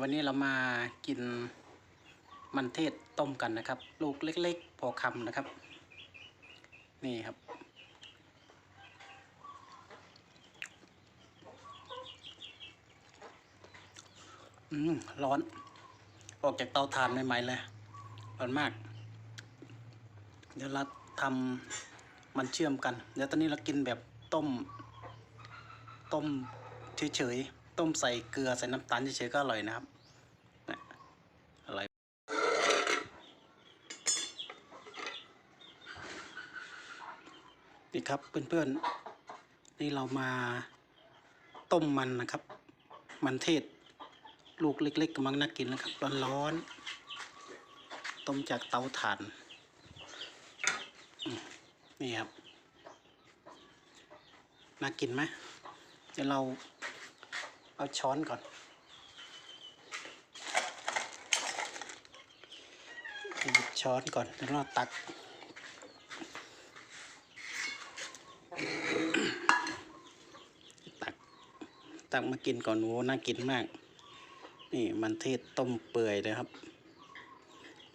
วันนี้เรามากินมันเทศต้มกันนะครับ ลูกเล็ก ๆ พอคำนะครับ นี่ครับ อืม ร้อน ออกจากเตาถ่านใหม่ๆเลย ร้อนมาก เดี๋ยวเราทำมันเชื่อมกัน เดี๋ยวตอนนี้เรากินแบบต้ม ต้มเฉยๆ ต้มใส่เกลือใส่น้ำตาลเฉยๆก็อร่อยนะครับอร่อยนี่ครับเพื่อนๆ นี่เรามาต้มมันนะครับ มันเทศ ลูกเล็กๆกำลังน่ากินนะครับร้อนๆ ต้มจากเตาถ่าน นี่ครับ น่ากินไหมเดี๋ยวเรา เอาช้อนก่อน หยิบช้อนก่อนแล้วเราตักตัก ตักมากินก่อนโว้น่ากินมาก นี่มันเทศต้มเปื่อยเลยครับ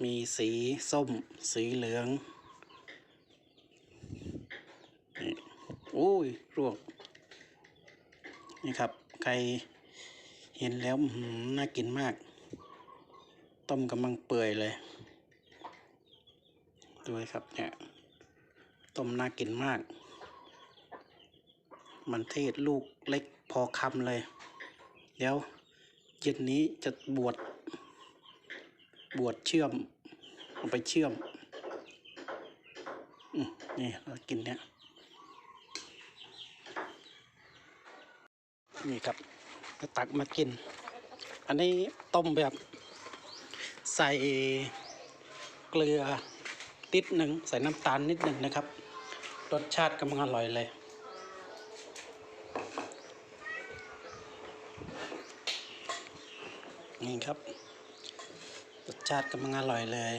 มีสีส้ม สีเหลืองนี่โอ้ยรวกนี่ครับ ใคร เห็นแล้วน่ากินมาก ต้มกำลังเปื่อยเลยดูเลยครับเนี่ยต้มน่ากินมาก มันเทศลูกเล็กพอคำเลย เดี๋ยวเย็นนี้จะบวชบวชเชื่อมเอาไปเชื่อมอืนี่เรากินเนี่ยนี่ครับ ตักมากิน อันนี้ต้มแบบใส่เกลือนิดหนึ่งใส่น้ำตาลนิดหนึ่งนะครับ รสชาติกำลังอร่อยเลย นี่ครับ รสชาติกำลังอร่อยเลย